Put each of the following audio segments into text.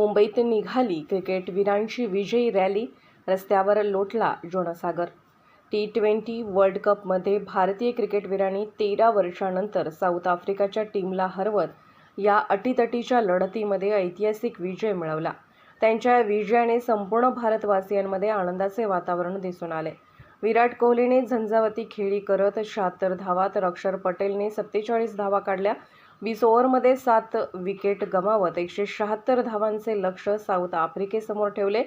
मुंबईत निघाली क्रिकेटवीरांची विजयी रॅली रस्त्यावर लोटला जनसागर टी ट्वेंटी वर्ल्ड कपमध्ये भारतीय क्रिकेटवीरांनी तेरा वर्षानंतर साऊथ आफ्रिकाच्या टीमला हरवत या अटीतटीच्या लढतीमध्ये ऐतिहासिक विजय मिळवला. त्यांच्या विजयाने संपूर्ण भारतवासियांमध्ये आनंदाचे वातावरण दिसून आले. विराट कोहलीने झंझावती खेळी करत शहात्तर धावात तर अक्षर पटेलने सत्तेचाळीस धावा काढल्या वीस ओव्हरमध्ये सात विकेट गमावत एकशे शहात्तर धावांचे लक्ष साऊथ आफ्रिकेसमोर ठेवले.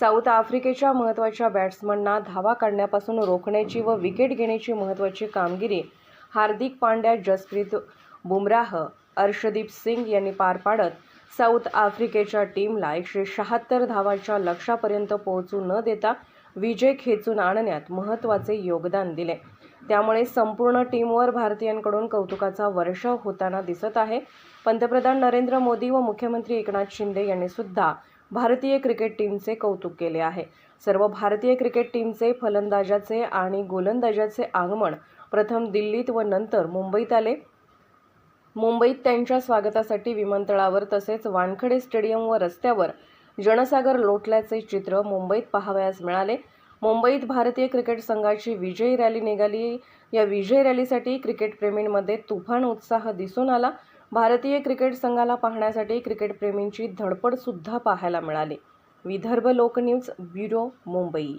साऊथ आफ्रिकेच्या महत्त्वाच्या बॅट्समनना धावा काढण्यापासून रोखण्याची व विकेट घेण्याची महत्त्वाची कामगिरी हार्दिक पांड्या जसप्रीत बुमराह अर्शदीप सिंग यांनी पार पाडत साऊथ आफ्रिकेच्या टीमला एकशे शहात्तर धावांच्या लक्षापर्यंत पोहोचू न देता विजय खेचून आणण्यात महत्त्वाचे योगदान दिले. त्यामुळे संपूर्ण टीमवर भारतीयांकडून कौतुकाचा वर्षाव होताना दिसत आहे. पंतप्रधान नरेंद्र मोदी व मुख्यमंत्री एकनाथ शिंदे यांनी सुद्धा भारतीय क्रिकेट टीमचे कौतुक केले आहे. सर्व भारतीय क्रिकेट टीमचे फलंदाजाचे आणि गोलंदाजाचे आगमन प्रथम दिल्लीत व नंतर मुंबईत आले. मुंबईत त्यांच्या स्वागतासाठी विमानतळावर तसेच वानखडे स्टेडियम व रस्त्यावर जनसागर लोटल्याचे चित्र मुंबईत पाहावयास मिळाले. मुंबईत भारतीय क्रिकेट संघाची विजयी रॅली निघाली. या विजयी रॅलीसाठी क्रिकेटप्रेमींमध्ये तुफान उत्साह दिसून आला. भारतीय क्रिकेट संघाला पाहण्यासाठी क्रिकेटप्रेमींची धडपडसुद्धा पाहायला मिळाली. विदर्भ लोकन्यूज ब्युरो मुंबई.